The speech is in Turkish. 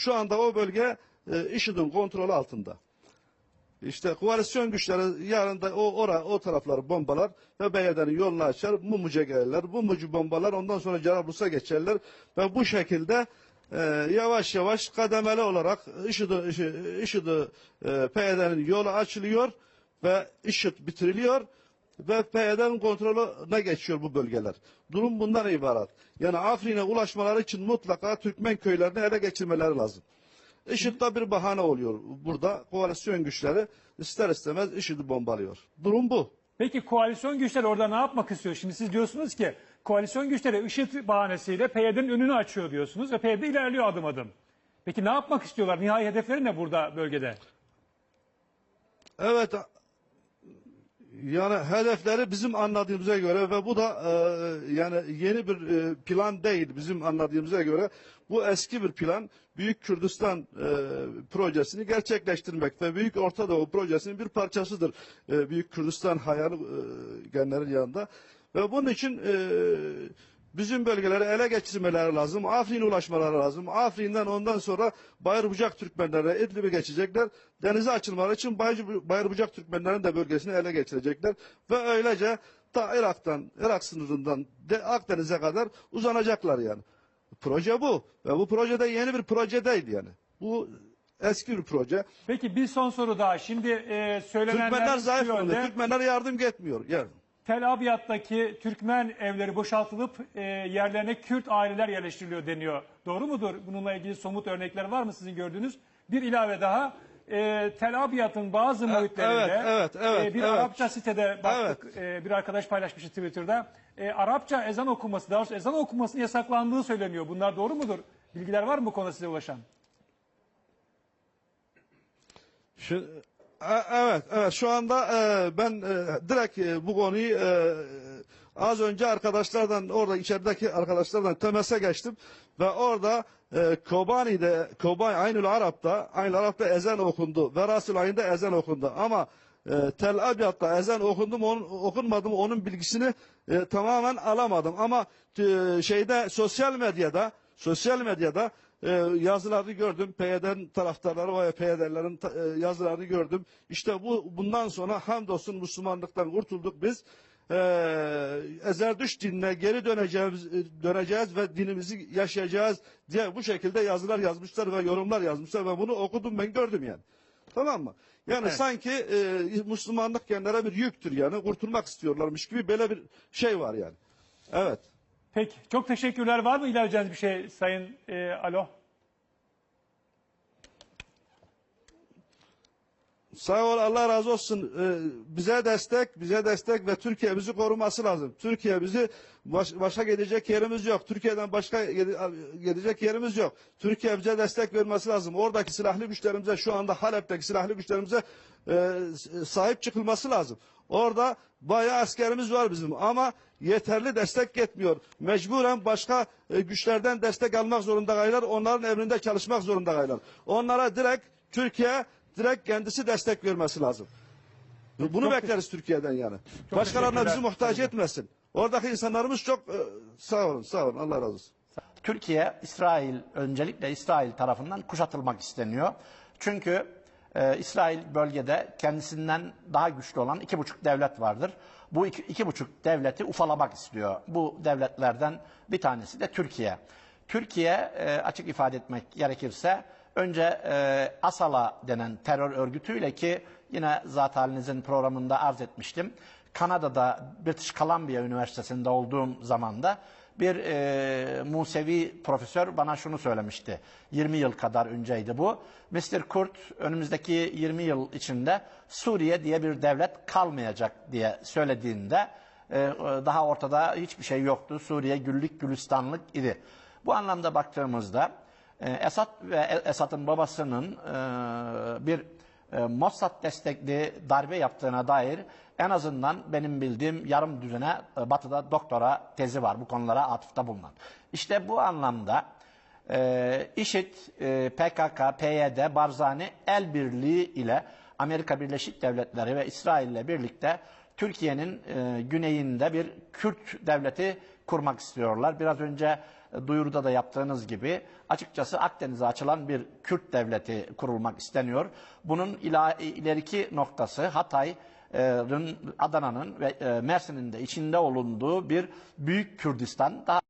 Şu anda o bölge e, IŞİD'in kontrolü altında. İşte koalisyon güçleri yarın da o ora o tarafları bombalar ve Beyler'in yolunu açar. Mumuca gelirler. Mumucu bombalar ondan sonra Cerablus'a geçerler ve bu şekilde e, yavaş yavaş kademeli olarak IŞİD'i IŞİ- IŞİD'i e, PYD'nin yolu açılıyor ve IŞİD bitiriliyor ve PYD'nin kontrolüne geçiyor bu bölgeler. Durum bundan ibaret. Yani Afrin'e ulaşmaları için mutlaka Türkmen köylerini ele geçirmeleri lazım. IŞİD'de bir bahane oluyor burada. Koalisyon güçleri ister istemez IŞİD'i bombalıyor. Durum bu. Peki koalisyon güçleri orada ne yapmak istiyor? Şimdi siz diyorsunuz ki koalisyon güçleri IŞİD bahanesiyle PYD'nin önünü açıyor diyorsunuz ve PYD ilerliyor adım adım. Peki ne yapmak istiyorlar? Nihai hedefleri ne burada bölgede? Evet yani hedefleri bizim anladığımıza göre ve bu da e, yani yeni bir e, plan değil bizim anladığımıza göre. Bu eski bir plan Büyük Kürdistan e, projesini gerçekleştirmek ve Büyük Orta Doğu projesinin bir parçasıdır e, Büyük Kürdistan hayali e, genlerin yanında. Ve bunun için e, bizim bölgeleri ele geçirmeleri lazım. Afrin'e ulaşmaları lazım. Afrin'den ondan sonra Bayırbucak Türkmenlere İdlib'e geçecekler. Denize açılmaları için Bayır- Bayırbucak Türkmenlerin de bölgesini ele geçirecekler. Ve öylece ta Irak'tan, Irak sınırından de Akdeniz'e kadar uzanacaklar yani. Proje bu. Ve bu projede yeni bir proje değil yani. Bu eski bir proje. Peki bir son soru daha. Şimdi e, söylenenler Türkmenler zayıf yönde. Türkmenlere yardım etmiyor. Yani. Tel Abyad'daki Türkmen evleri boşaltılıp e, yerlerine Kürt aileler yerleştiriliyor deniyor. Doğru mudur? Bununla ilgili somut örnekler var mı sizin gördüğünüz? Bir ilave daha. E, Tel Abyad'ın bazı muhitlerinde evet, evet, evet, e, bir evet. Arapça sitede baktık. E, bir arkadaş paylaşmıştı Twitter'da. E, Arapça ezan okunması, daha doğrusu ezan okunmasının yasaklandığı söyleniyor. Bunlar doğru mudur? Bilgiler var mı bu konuda size ulaşan? Şu, e- evet, evet. Şu anda e, ben e, direkt e, bu konuyu az önce arkadaşlardan orada içerideki arkadaşlardan temese geçtim ve orada Kobani'de Kobani Aynül Arap'ta Aynül Arap'ta ezan okundu. ve Rasul ayında ezan okundu ama e, Tel Abyad'da ezan okundu mu onun, okunmadı mı onun bilgisini e, tamamen alamadım ama e, şeyde sosyal medyada sosyal medyada e, yazılarını gördüm. PYD'nin taraftarları ve PYD'lerin ta- e, yazılarını gördüm. İşte bu bundan sonra hamdolsun Müslümanlıktan kurtulduk biz. E, Ezerdüş dinine geri döneceğiz, e, döneceğiz ve dinimizi yaşayacağız diye bu şekilde yazılar yazmışlar ve yorumlar yazmışlar ve bunu okudum ben gördüm yani. Tamam mı? Yani Evet. sanki e, Müslümanlık kendilerine bir yüktür yani kurtulmak istiyorlarmış gibi böyle bir şey var yani. Evet. Peki. Çok teşekkürler. Var mı ilaveceğiniz bir şey Sayın e, Alo? Sağ ol Allah razı olsun. Ee, bize destek, bize destek ve Türkiye bizi koruması lazım. Türkiye bizi baş- başka gidecek yerimiz yok. Türkiye'den başka gide- gidecek yerimiz yok. Türkiye bize destek vermesi lazım. Oradaki silahlı güçlerimize şu anda Halep'teki silahlı güçlerimize e, sahip çıkılması lazım. Orada bayağı askerimiz var bizim ama yeterli destek yetmiyor. Mecburen başka e, güçlerden destek almak zorunda kalırlar. Onların emrinde çalışmak zorunda kalırlar. Onlara direkt Türkiye direkt kendisi destek vermesi lazım. Bunu Çok bekleriz Türkiye'den yani. Başkalarına bizi muhtaç etmesin. Oradaki insanlarımız çok e, sağ olun, sağ olun. Allah razı olsun. Türkiye, İsrail, öncelikle İsrail tarafından kuşatılmak isteniyor. Çünkü e, İsrail bölgede kendisinden daha güçlü olan iki buçuk devlet vardır. Bu iki, iki buçuk devleti ufalamak istiyor. Bu devletlerden bir tanesi de Türkiye. Türkiye e, açık ifade etmek gerekirse önce e, Asala denen terör örgütüyle ki yine zat halinizin programında arz etmiştim. Kanada'da British Columbia Üniversitesi'nde olduğum zaman da bir e, Musevi profesör bana şunu söylemişti. 20 yıl kadar önceydi bu. Mr. Kurt önümüzdeki 20 yıl içinde Suriye diye bir devlet kalmayacak diye söylediğinde e, daha ortada hiçbir şey yoktu. Suriye güllük gülistanlık idi. Bu anlamda baktığımızda e, Esad ve Esad'ın babasının e, bir e, Mossad destekli darbe yaptığına dair en azından benim bildiğim yarım düzene e, batıda doktora tezi var bu konulara atıfta bulunan. İşte bu anlamda e, IŞİD, e, PKK, PYD, Barzani el birliği ile Amerika Birleşik Devletleri ve İsrail ile birlikte Türkiye'nin e, güneyinde bir Kürt devleti kurmak istiyorlar. Biraz önce e, duyuruda da yaptığınız gibi açıkçası Akdeniz'e açılan bir Kürt devleti kurulmak isteniyor. Bunun ila, ileriki noktası Hatay'ın, Adana'nın ve e, Mersin'in de içinde olunduğu bir Büyük Kürdistan. Daha